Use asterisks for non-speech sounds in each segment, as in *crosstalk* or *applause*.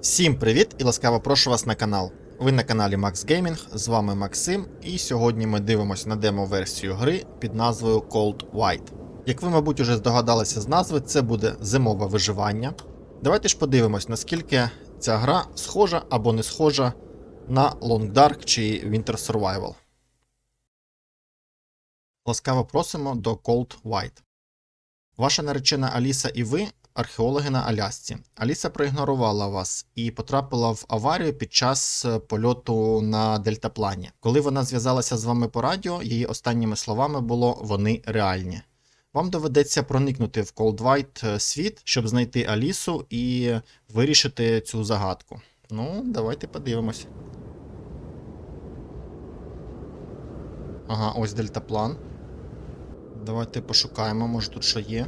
Всім привіт і ласкаво прошу вас на канал. Ви на каналі Max Gaming, з вами Максим, і сьогодні ми дивимося на демо-версію гри під назвою Cold White. Як ви, мабуть, уже здогадалися з назви, це буде зимове виживання. Давайте ж подивимось, наскільки ця гра схожа або не схожа на Long Dark чи Winter Survival. Ласкаво просимо до Cold White. Ваша наречена Аліса і ви археологи на Алясці. Аліса проігнорувала вас і потрапила в аварію під час е, польоту на дельтаплані. Коли вона зв'язалася з вами по радіо, її останніми словами було вони реальні. Вам доведеться проникнути в White е, світ, щоб знайти Алісу і вирішити цю загадку. Ну, давайте подивимось. Ага, ось дельтаплан. Давайте пошукаємо, може тут що є.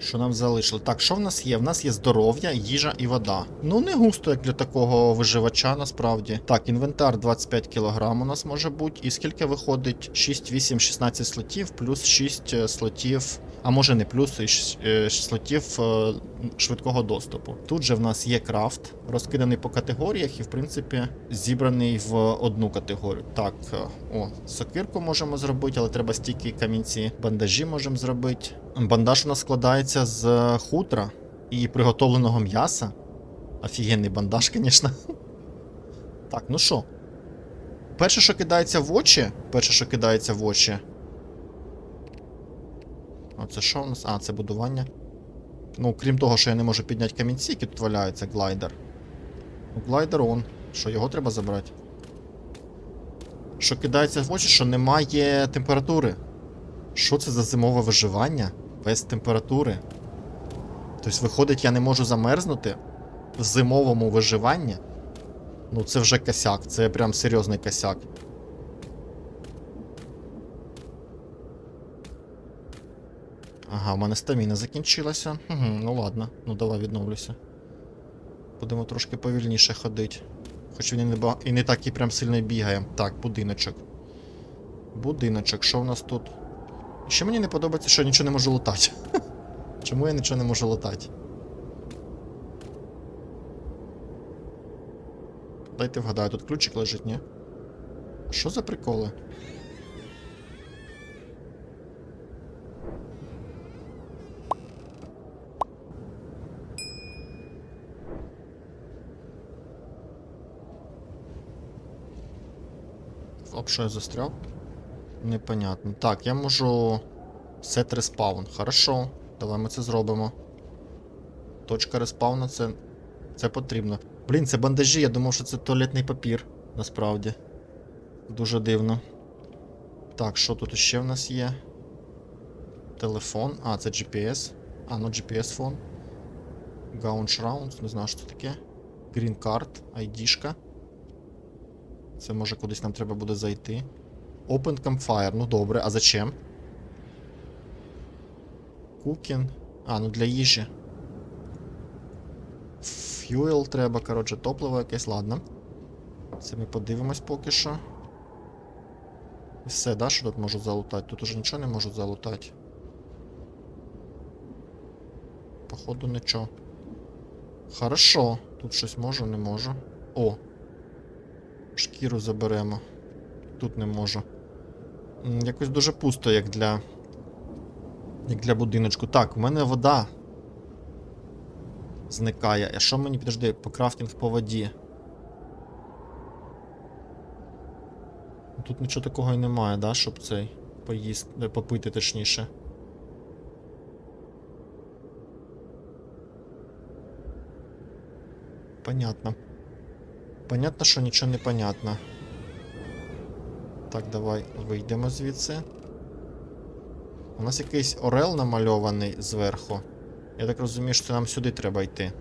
Що нам залишили? Так, що в нас є? В нас є здоров'я, їжа і вода. Ну, не густо, як для такого виживача, насправді. Так, інвентар 25 кг у нас може бути. І скільки виходить? 6, 8, 16 слотів, плюс 6 е, слотів. А може не плюс, і е, слотів е, швидкого доступу. Тут же в нас є крафт, розкиданий по категоріях і, в принципі, зібраний в одну категорію. Так, о, сокирку можемо зробити, але треба стільки камінці. Бандажі можемо зробити. Бандаж у нас складається з хутра і приготовленого м'яса. Офігенний бандаж, звісно. *laughs* Так, ну що? Перше, що кидається в очі. Перше, що кидається в очі. А це що у нас? А, це будування. Ну, крім того, що я не можу підняти камінці, які тут валяються, глайдер. Ну, глайдер он. Що, його треба забрати? Що кидається в очі, що немає температури. Що це за зимове виживання без температури? Тобто, виходить, я не можу замерзнути в зимовому виживанні. Ну, це вже косяк, це прям серйозний косяк. Ага, в мене стаміна закінчилася. Угу, ну ладно, ну давай відновлюся. Будемо трошки повільніше ходити. Хоч він і не, і не так і прям сильно бігає. Так, будиночок. Будиночок, що в нас тут? Ще мені не подобається, що я нічого не можу лутати. *laughs* Чому я нічого не можу лутати? Дайте вгадаю, тут ключик лежить, ні? Що за приколи? Об що я застряв? Непонятно. Так, я можу. Сет респаун. Хорошо. Давай ми це зробимо. Точка респауна це. Це потрібно. Блін, це бандажі, я думав, що це туалетний папір. Насправді. Дуже дивно. Так, що тут ще в нас є? Телефон. А, це GPS. А, ну GPS фон. Гаунч Rounds, не знаю, що це таке. Green Card, ID-шка. Це може кудись нам треба буде зайти. Open Campfire, ну добре, а зачем? Cooking. А, ну для їжі. Fuel треба, коротше, топливо якесь, ладно. Це ми подивимось поки що. Все, да, що тут можу залутати? Тут уже нічого не можу залутати. Походу нічого. Хорошо. Тут щось можу, не можу. О, Шкіру заберемо. Тут не можу. Якось дуже пусто, як для. Як для будиночку. Так, у мене вода. Зникає. А що мені підожди? Покрафтинг по воді. Тут нічого такого і немає, да, щоб цей поїсти, попити точніше. Понятно. Понятно, що нічого не понятно. Так, давай вийдемо звідси. У нас якийсь орел намальований зверху. Я так розумію, що нам сюди треба йти.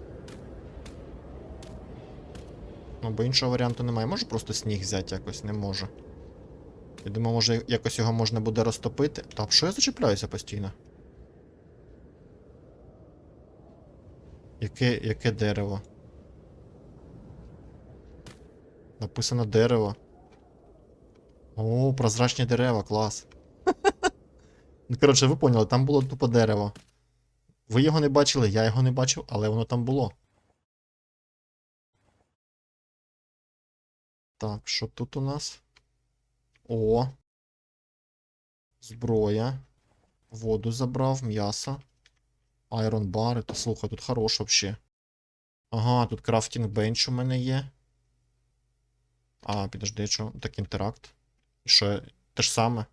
Ну, бо іншого варіанту немає. Можу просто сніг взяти якось, не можу. Я думаю, може якось його можна буде розтопити. Та що я зачіпляюся постійно? Яке, яке дерево? Написано дерево. О, прозрачні дерева, клас. Ну, коротше, ви поняли, там було тупо дерево. Ви його не бачили, я його не бачив, але воно там було. Так, що тут у нас? О. Зброя. Воду забрав, м'ясо. Айрон бари. Та слухай, тут хорош вообще. Ага, тут крафтинг бенч у мене є. А, підожди, що? Так, інтеракт. Що, те ж саме?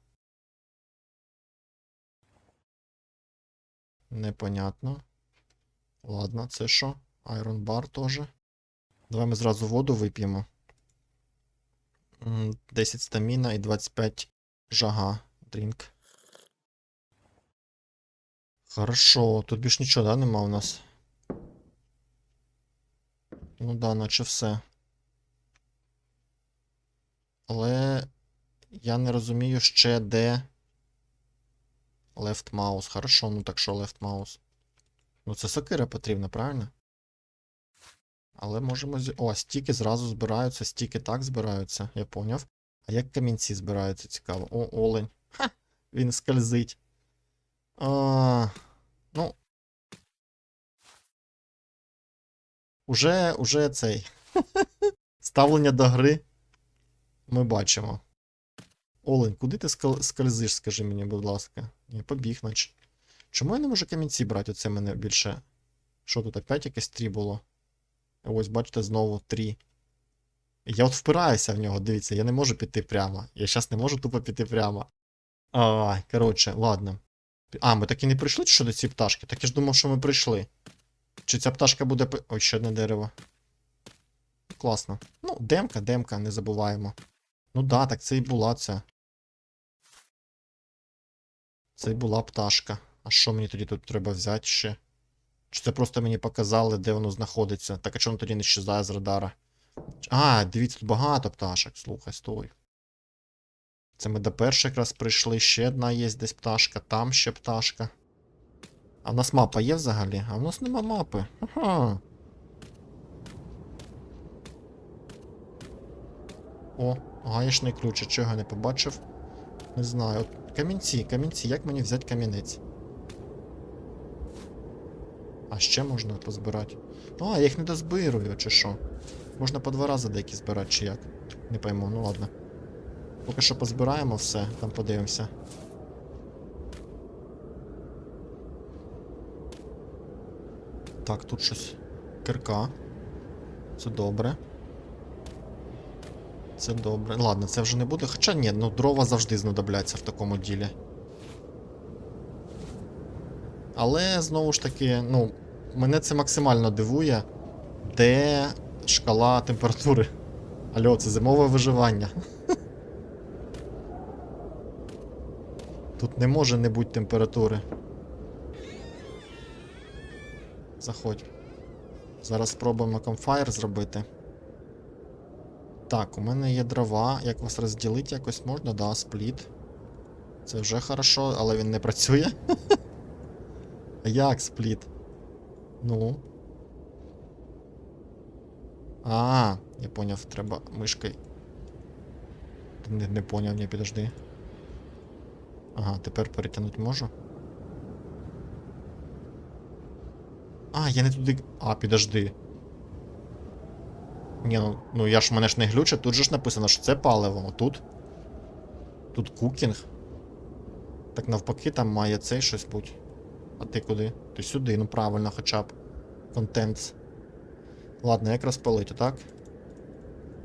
Непонятно. Ладно, це що? Айрон бар теж. Давай ми зразу воду вип'ємо. М, 10 стаміна і 25 жага. Дрінк. Хорошо, тут більш нічого, да, нема у нас? Ну да, наче все. Але я не розумію ще де. Left mouse. Хорошо, ну так що left mouse. Ну це сокира потрібна, правильно? Але можемо. О, стіки зразу збираються, стіки так збираються, я поняв. А як камінці збираються, цікаво. О, олень. Ха! Він скользить. А, ну. Уже, уже цей. *laughs* Ставлення до гри ми бачимо. Олень, куди ти скользиш, скажи мені, будь ласка. Ні, побіг, наче. Чому я не можу камінці брати? Оце мене більше. Що тут опять якесь 3 було? Ось, бачите, знову 3. Я от впираюся в нього, дивіться, я не можу піти прямо. Я зараз не можу тупо піти прямо. Ай, коротше, ладно. А, ми так і не прийшли що до цієї пташки? Так я ж думав, що ми прийшли. Чи ця пташка буде. Ой, ще одне дерево. Класно. Ну, демка, демка, не забуваємо. Ну да, так це і була ця. Це була пташка. А що мені тоді тут треба взяти ще? Чи це просто мені показали, де воно знаходиться? Так а чому тоді не щезає з радара? А, дивіться, тут багато пташок. Слухай, стой. Це ми до першої якраз прийшли. Ще одна є десь пташка, там ще пташка. А в нас мапа є взагалі? А в нас нема мапи. Ага. О, гаєшний ключ, а чого я не побачив? Не знаю. От камінці, камінці, як мені взяти камінець? А ще можна позбирати. А, я їх не дозбирую, чи що? Можна по два рази деякі збирати, чи як? Не пойму, ну ладно. Поки що позбираємо все, там подивимося. Так, тут щось. Кирка. Це добре. Це добре. Ладно, це вже не буде. Хоча ні, ну дрова завжди знадобляться в такому ділі. Але знову ж таки, ну, мене це максимально дивує, де шкала температури. Алло, це зимове виживання. Тут не може не бути температури. Заходь. Зараз спробуємо камфайр зробити. Так, у мене є дрова. Як вас розділити якось можна? Да, спліт. Це вже хорошо, але він не працює. А *laughs* Як спліт? Ну. А, я поняв, треба мишкою. Не, не поняв, ні, підожди. Ага, тепер перетягнути можу. А, я не туди. А, підожди. Ні, ну, ну я ж мене ж не глюче, тут же ж написано, що це паливо. Тут. Тут кукінг. Так навпаки, там має цей щось бути. А ти куди? Ти сюди, ну правильно, хоча б. Контент. Ладно, як розпалити, так?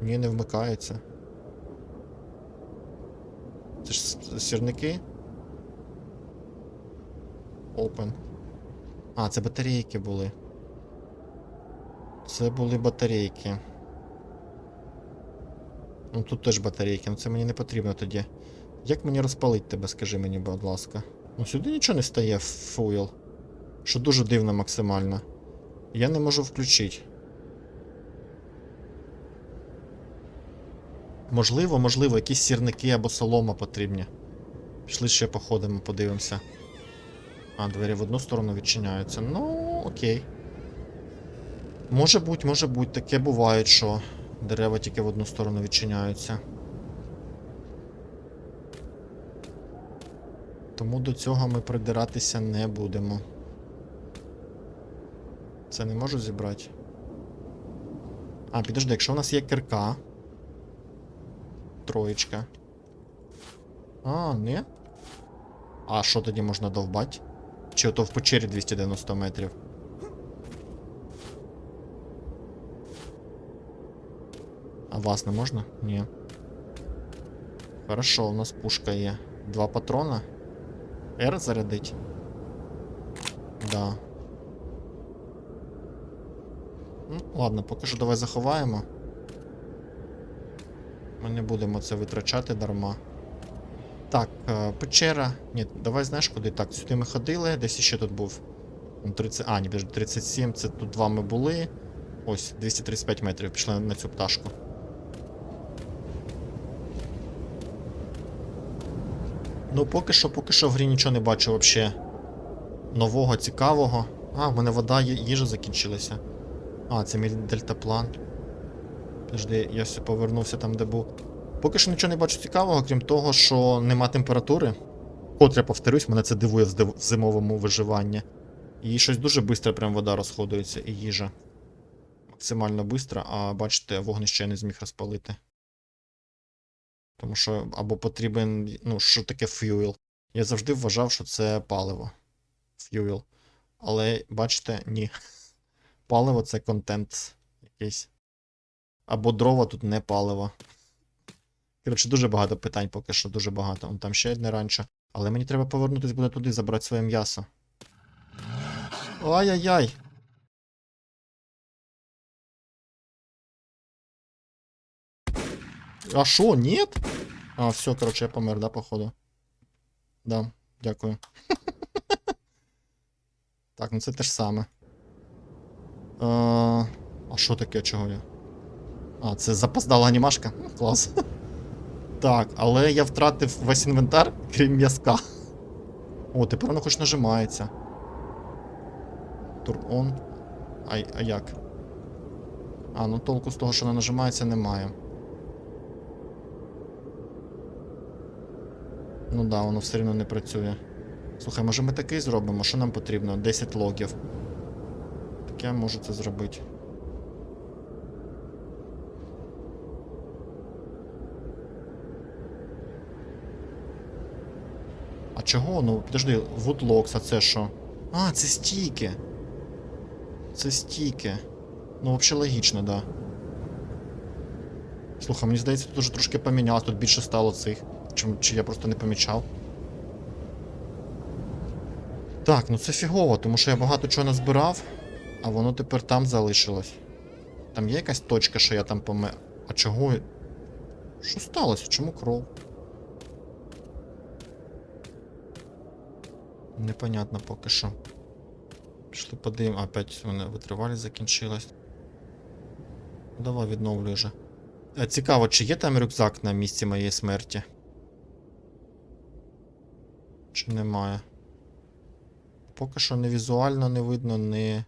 Ні, не вмикається. Це ж сірники? Open. А, це батарейки були. Це були батарейки. Ну тут теж батарейки, ну це мені не потрібно тоді. Як мені розпалити тебе, скажи мені, будь ласка. Ну сюди нічого не стає фуйл. Що дуже дивно максимально. Я не можу включити. Можливо, можливо, якісь сірники або солома потрібні. Пішли ще походимо, подивимося. А, двері в одну сторону відчиняються. Ну, окей. Може бути, може бути, таке буває, що дерева тільки в одну сторону відчиняються. Тому до цього ми придиратися не будемо. Це не можу зібрати. А, підожди, якщо в нас є кирка. троєчка. А, не? А що тоді можна довбати? Чи ото в печері 290 метрів? Вас не можна? Ні. Хорошо, у нас пушка є. Два патрона. Р зарядить? Да. Ну, ладно, поки що давай заховаємо. Ми не будемо це витрачати дарма. Так, е, печера. Ні, давай знаєш куди? Так, сюди ми ходили, десь іще тут був. Ну, 30... А, ні, подожди, 37, це тут два ми були. Ось, 235 метрів пішли на цю пташку. Ну, поки що, поки що в грі нічого не бачу взагалі. Нового, цікавого. А, в мене вода, їжа закінчилася. А, це мій дельтаплан. Подожди, я все повернувся там, де був. Поки що нічого не бачу цікавого, крім того, що нема температури. Котре, повторюсь, мене це дивує в зимовому виживанні. І щось дуже швидко прям вода розходується і їжа. Максимально швидко, а бачите, вогнище я не зміг розпалити. Тому що або потрібен. Ну, що таке ф'юел? Я завжди вважав, що це паливо. Ф'юел. Але бачите, ні. *laughs* Паливо це контент якийсь. Або дрова тут не паливо. Коротше, дуже багато питань поки що, дуже багато. Он там ще одне ранчо. Але мені треба повернутися буде туди, забрати своє м'ясо. Ай-яй-яй! А шо, нет? А, все, короче, я помер, да, походу? Да, дякую. *laughs* Так, ну це те ж саме. А, що таке, чого я? А, це запоздала анімашка? Ну, Клас. *laughs* Так, але я втратив весь інвентар, крім м'язка. *laughs* О, тепер воно хоч нажимається. Турн-он. А, а як? А, ну толку з того, що воно нажимається, немає. Ну да, воно все рівно не працює. Слухай, може ми такий зробимо? Що нам потрібно? 10 логів. Так я можу це зробити. А чого? Ну, подожди, Woodlocks, а це що? А, це стійки. Це стійки. Ну, взагалі логічно, да. Слухай, мені здається, тут уже трошки помінялось, тут більше стало цих. Чи, чи я просто не помічав? Так, ну це фігово, тому що я багато чого назбирав, а воно тепер там залишилось. Там є якась точка, що я там поме. А чого? Що сталося? Чому кров? Непонятно поки що. Пішли подивимо. Опять у мене витривалість закінчилась. Давай відновлю вже. Е, Цікаво, чи є там рюкзак на місці моєї смерті? Чи немає? Поки що не візуально не видно, не.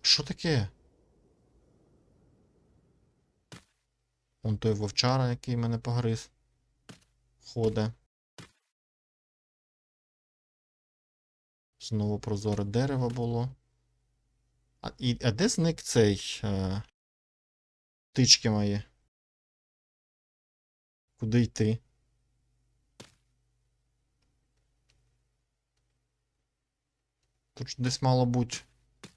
Що таке? Вон той вовчара, який мене погриз. Ходе. Знову прозоре дерево було. А, і, а де зник цей. Е, птички мої? Куди йти? Тут десь мало бути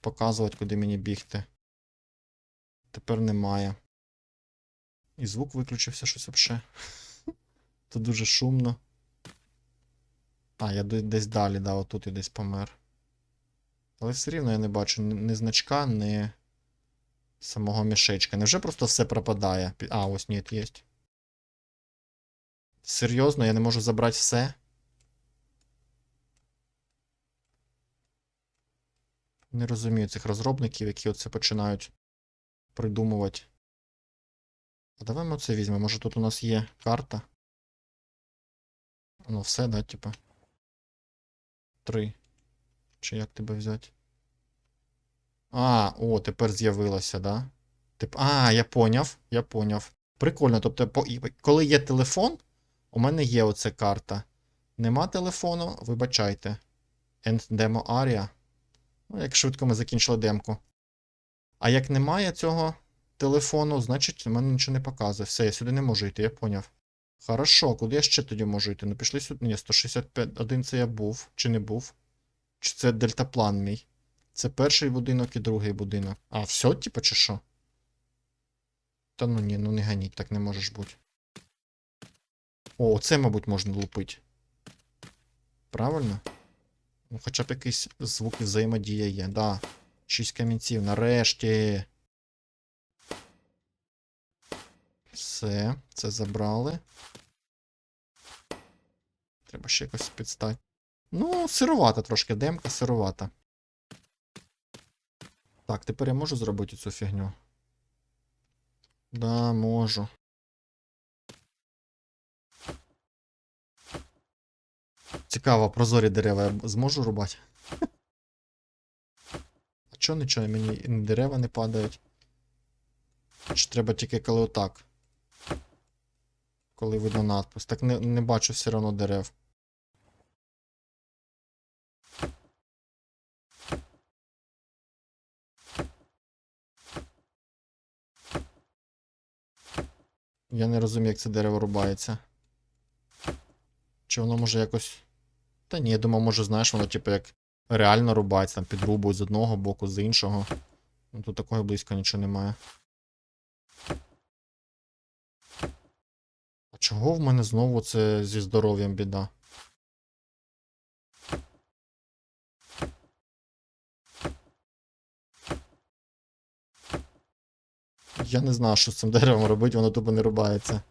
показувати, куди мені бігти. Тепер немає. І звук виключився щось вообще. *laughs* Тут дуже шумно. А, я десь далі, да, отут я десь помер. Але все рівно я не бачу ні значка, ні самого мішечка. Невже просто все пропадає? А, ось ні, є. Серйозно, я не можу забрати все. Не розумію цих розробників, які оце починають придумувати. А давай ми оце візьмемо. Може тут у нас є карта? Ну, все, да, типа. Три. Чи як тебе взяти? А, о, тепер з'явилося, да? Тип... А, я поняв, я поняв. Прикольно. Тобто, по... коли є телефон, у мене є оця карта. Нема телефону, вибачайте. End Demo Area. Ну, як швидко ми закінчили демку. А як немає цього телефону, значить, в мене нічого не показує. Все, я сюди не можу йти, я поняв. Хорошо, куди я ще тоді можу йти? Ну пішли сюди. Ні, 165 це я був, чи не був? Чи це дельтаплан мій? Це перший будинок і другий будинок. А, все, типа, чи що? Та ну ні, ну не ганіть, так не можеш бути. О, це, мабуть, можна лупити. Правильно? Ну, хоча б якийсь звук і взаємодія є. Да. Шість камінців, нарешті. Все, це забрали. Треба ще якось підстати. Ну, сировата трошки, демка сировата. Так, тепер я можу зробити цю фігню. Да, можу. Цікаво, прозорі дерева я зможу рубати? А чого нічого мені і дерева не падають? Чи треба тільки коли отак? Коли видно надпис. Так не, не бачу все одно дерев. Я не розумію, як це дерево рубається. Чи воно може якось. Та ні, я думав, може, знаєш, воно, типу, як реально рубається, там підрубують з одного боку, з іншого. Ну тут такого близько нічого немає. А чого в мене знову це зі здоров'ям біда? Я не знаю, що з цим деревом робити, воно тупо не рубається.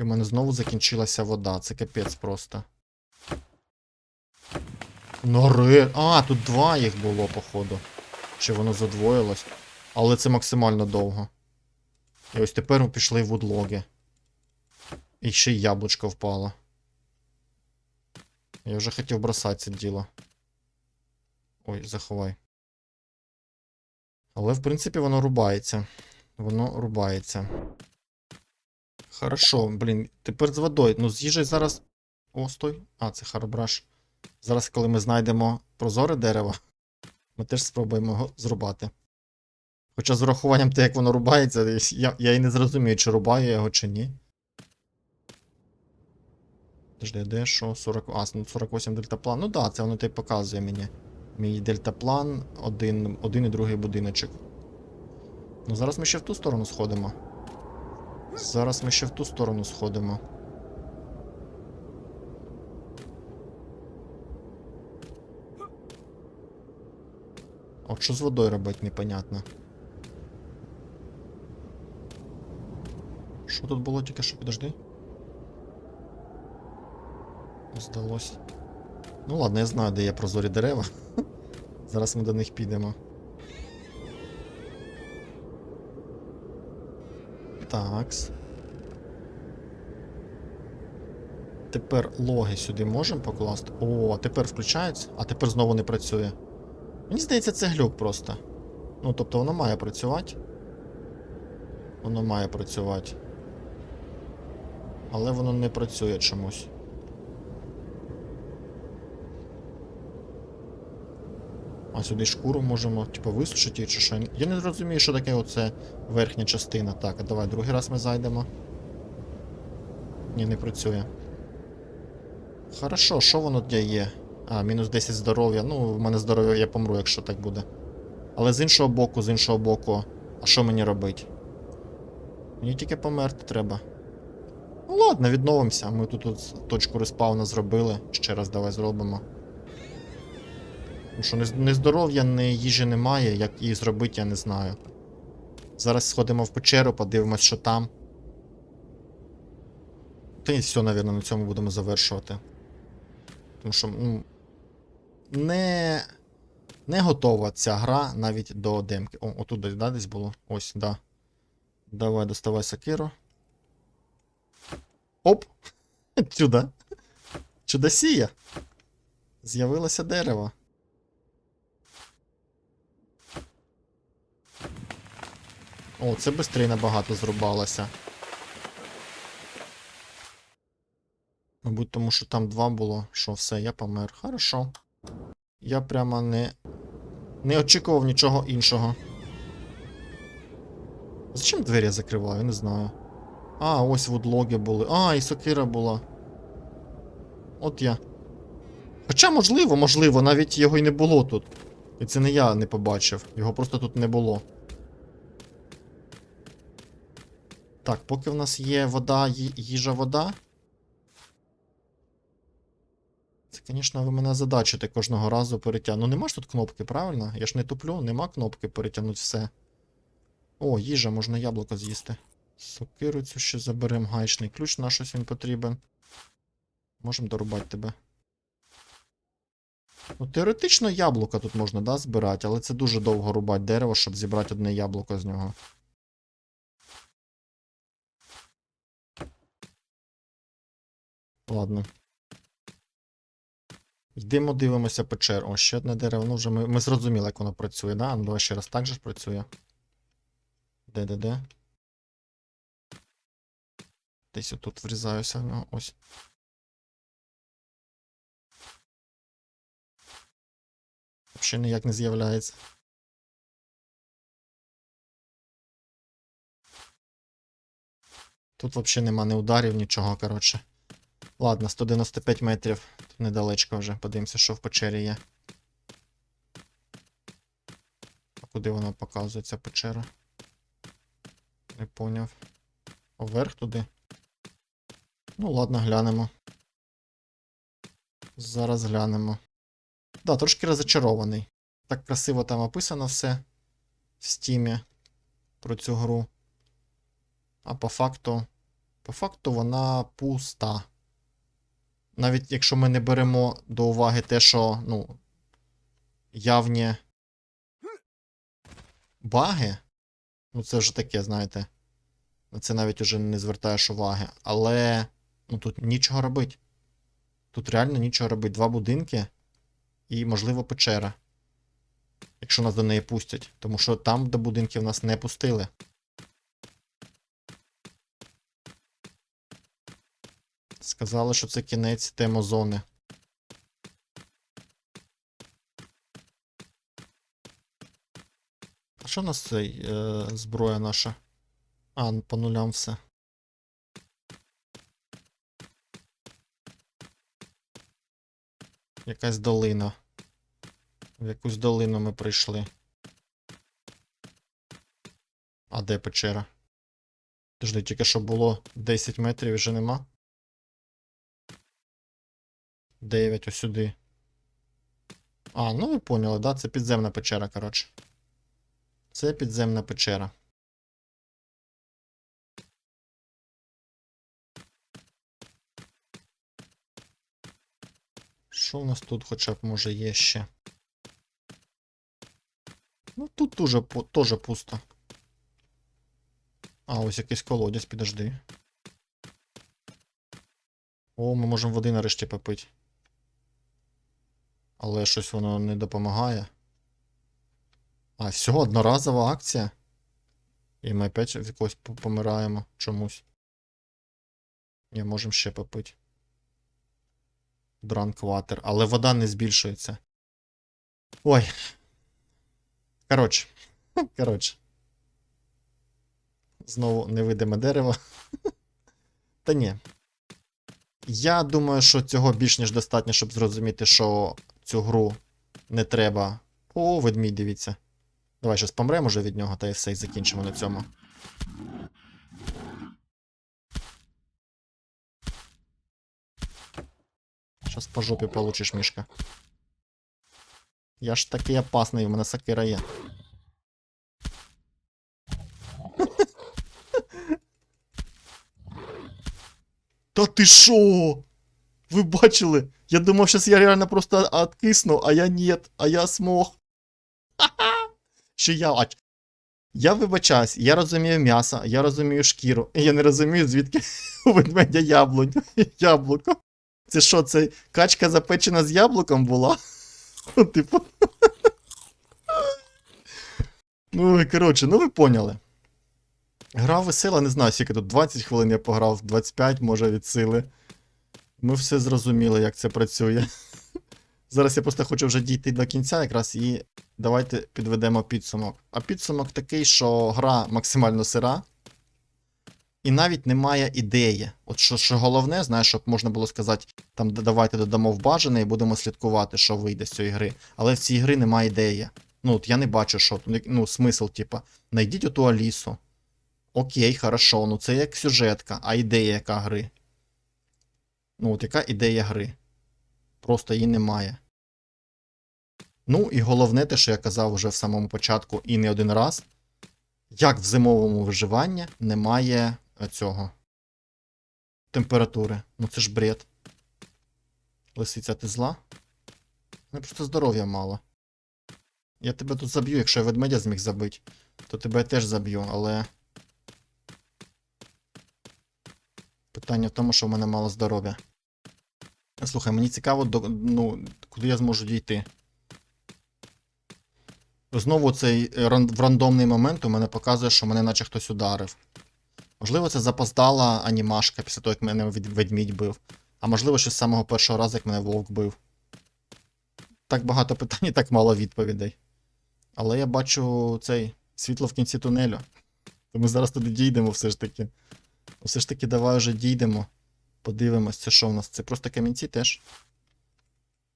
І в мене знову закінчилася вода. Це капець просто. Наре... А, тут два їх було, походу. Чи воно задвоїлось. Але це максимально довго. І ось тепер ми пішли в вудлоги. І ще й яблучко впало. Я вже хотів бросати це діло. Ой, заховай. Але, в принципі, воно рубається. Воно рубається. Хорошо, блін, тепер з водою. Ну, з їжею зараз. О, стой. А, це харабраш. Зараз, коли ми знайдемо прозоре дерево, ми теж спробуємо його зрубати. Хоча з урахуванням те, як воно рубається, я, я і не зрозумію, чи рубаю я його, чи ні. Подожди, де що? 40... А, ну 48 дельтаплан. Ну так, да, це воно те показує мені. Мій дельтаплан, один, один і другий будиночок. Ну зараз ми ще в ту сторону сходимо. Зараз ми ще в ту сторону сходимо. От що з водою робити, непонятно. Що тут було тільки що, підожди? Здалось. Ну ладно, я знаю, де є прозорі дерева. *laughs* Зараз ми до них підемо. Такс. Тепер логи сюди можемо покласти. О, тепер включається, а тепер знову не працює. Мені здається, це глюк просто. Ну, тобто воно має працювати. Воно має працювати. Але воно не працює чомусь. А сюди шкуру можемо, типу, висушити чи що. Я не розумію, що таке оце верхня частина. Так, а давай другий раз ми зайдемо. Ні, не працює. Хорошо, що воно для є? А, мінус 10 здоров'я. Ну, в мене здоров'я я помру, якщо так буде. Але з іншого боку, з іншого боку, а що мені робити? Мені тільки померти треба. Ну ладно, відновимося. Ми тут, тут точку респауна зробили. Ще раз давай зробимо. Тому що ні здоров'я, ні їжі немає, як її зробити, я не знаю. Зараз сходимо в печеру, подивимось, що там. Та і все, напевно, на цьому будемо завершувати. Тому що, ну. Не. Не готова ця гра навіть до демки. О, отут десь, да, десь було? Ось, да. Давай, доставай сакиру. Оп! *laughs* Чудо. Чудосія. З'явилося дерево. О, це швидше набагато зрубалося. Мабуть, тому що там два було, що все, я помер. Хорошо. Я прямо не. Не очікував нічого іншого. Зачем двері я закриваю? Не знаю. А, ось вудлоги були. А, і сокира була. От я. Хоча, можливо, можливо, навіть його і не було тут. І це не я не побачив. Його просто тут не було. Так, поки в нас є вода, їжа, вода. Це, звісно, ви мене задачите кожного разу перетягнути. Ну нема ж тут кнопки, правильно? Я ж не туплю, нема кнопки перетягнути все. О, їжа, можна яблуко з'їсти. Сокиру цю ще заберемо, гаечний ключ на щось він потрібен. Можемо дорубати тебе. Ну, теоретично яблука тут можна, да, збирати, але це дуже довго рубати дерево, щоб зібрати одне яблуко з нього. Ладно. Йдемо, дивимося печеру. О, ще одне дерево. Ну, вже ми, ми зрозуміли, як воно працює, да? Ну, давай ще раз так же ж працює. Де, де, де? Десь отут врізаюся нього. Ось. Взагалі ніяк не з'являється. Тут взагалі нема ні ударів, нічого, коротше. Ладно, 195 метрів. Тут недалечко вже. Подивимося, що в печері є. А куди вона показує, ця печера? Не поняв. Вверх туди. Ну, ладно, глянемо. Зараз глянемо. Да, трошки розочарований. Так красиво там описано все в стімі про цю гру. А по факту. По факту вона пуста. Навіть якщо ми не беремо до уваги те, що, ну, явні баги. Ну, це вже таке, знаєте. На це навіть уже не звертаєш уваги. Але ну тут нічого робить. Тут реально нічого робить. Два будинки і, можливо, печера. Якщо нас до неї пустять. Тому що там до будинків нас не пустили. Сказали, що це кінець темозони. А що в нас цей е, зброя наша? А, по нулям все. Якась долина. В якусь долину ми прийшли. А де печера? Подожди, тільки що було 10 метрів вже нема. 9 ось сюди. А, ну ви поняли, да? Це підземна печера, коротше. Це підземна печера. Що в нас тут хоча б може є ще? Ну тут теж пусто. А, ось якийсь колодязь, підожди. О, ми можемо води нарешті попити. Але щось воно не допомагає. А, всього одноразова акція. І ми опять якось помираємо чомусь. Ні, можемо ще попити. Water. Але вода не збільшується. Ой. Коротше. *laughs* Коротше. Знову невидиме дерево. *laughs* Та ні. Я думаю, що цього більш ніж достатньо, щоб зрозуміти, що цю гру не треба. О, ведмідь, дивіться. Давай щас помремо вже від нього, та і все, і закінчимо на цьому. Щас по жопі получиш, мішка. Я ж такий опасний, у мене сакира є. *laughs* Та ти шо? Ви бачили? Я думав, щас я реально просто откисну, а я нет, а я смог. Що я. А... Я вибачаюсь, я розумію м'ясо, я розумію шкіру. Я не розумію, звідки *laughs* у ведмедя яблунь. *laughs* Яблуко. Це що, це качка запечена з яблуком була? *laughs* Ну, типу. Ну, коротше, ну ви поняли. Гра весела, не знаю, скільки тут 20 хвилин я пограв, 25, може, від сили. Ми все зрозуміли, як це працює. *laughs* Зараз я просто хочу вже дійти до кінця якраз і давайте підведемо підсумок. А підсумок такий, що гра максимально сира. І навіть немає ідеї. От що, що головне, знаєш, щоб можна було сказати, там давайте додамо в бажане і будемо слідкувати, що вийде з цієї гри. Але в цій гри немає ідеї. Ну, от я не бачу, що ну, смисл, типа, найдіть оту Алісу. Окей, хорошо, ну це як сюжетка, а ідея яка гри? Ну, от яка ідея гри? Просто її немає. Ну і головне те, що я казав вже в самому початку і не один раз. Як в зимовому виживанні немає е, цього температури. Ну це ж бред. Лисиця, ти зла? Мене просто здоров'я мало. Я тебе тут заб'ю, якщо я ведмедя зміг забити, то тебе я теж заб'ю, але. Питання в тому, що в мене мало здоров'я. Слухай, мені цікаво, ну, куди я зможу дійти. Знову цей в рандомний момент у мене показує, що мене наче хтось ударив. Можливо, це запоздала анімашка після того, як мене ведмідь бив. А можливо, що з самого першого разу, як мене вовк бив. Так багато питань і так мало відповідей. Але я бачу цей світло в кінці тунелю. То ми зараз туди дійдемо все ж таки. Все ж таки, давай вже дійдемо. Подивимось, що в нас? Це просто камінці теж.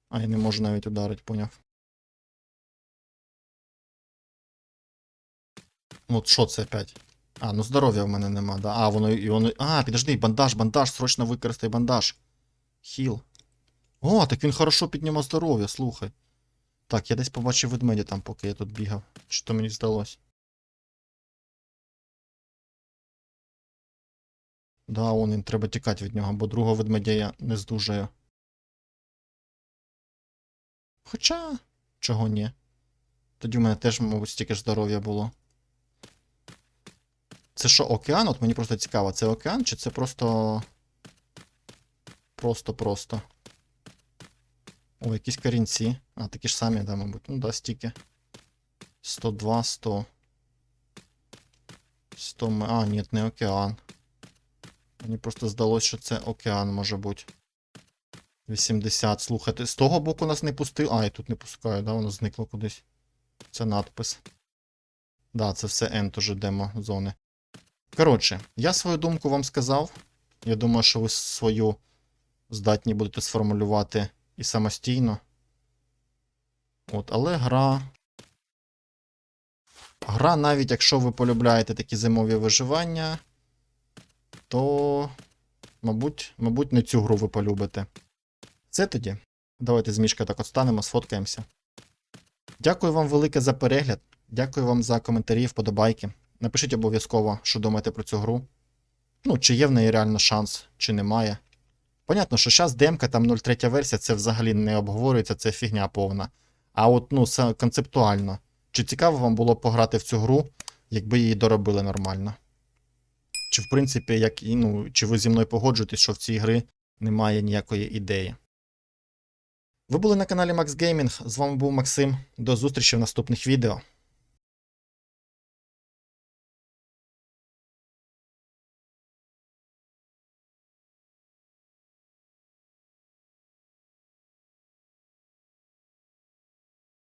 А, я не можу навіть ударити, поняв. Ну, От що це опять? А, ну здоров'я в мене нема, да. А, воно і воно. А, підожди, бандаж, бандаж, срочно використай бандаж. Хіл. О, так він хорошо піднімав здоров'я, слухай. Так, я десь побачив ведмедя там, поки я тут бігав. Чи то мені здалось? Да, он треба тікати від нього, бо другого ведмедя не здужаю. Хоча, чого ні. Тоді в мене теж, мабуть, стільки ж здоров'я було. Це що, океан? От мені просто цікаво, це океан чи це просто. Просто-просто. О, якісь корінці. А, такі ж самі, да, мабуть. Ну да, стільки. 102, 100. 100 м- А, ні, не океан. Мені просто здалось, що це океан може бути. 80. Слухайте, з того боку нас не пустили. А, і тут не пускають, да? Воно зникло кудись. Це надпис. Да, це все End уже демо зони. Коротше, я свою думку вам сказав. Я думаю, що ви свою здатні будете сформулювати і самостійно. От, але гра. Гра, навіть якщо ви полюбляєте такі зимові виживання, то, мабуть, мабуть, не цю гру ви полюбите. Це тоді. Давайте з Мішкою так от станемо, сфоткаємося. Дякую вам велике за перегляд. Дякую вам за коментарі, вподобайки. Напишіть обов'язково, що думаєте про цю гру. Ну, чи є в неї реально шанс, чи немає. Понятно, що зараз демка, там 0.3 версія, це взагалі не обговорюється, це фігня повна. А от, ну, концептуально. Чи цікаво вам було пограти в цю гру, якби її доробили нормально? Чи, в принципі, як, ну, чи ви зі мною погоджуєтесь, що в цій гри немає ніякої ідеї? Ви були на каналі Max Gaming. З вами був Максим. До зустрічі в наступних відео.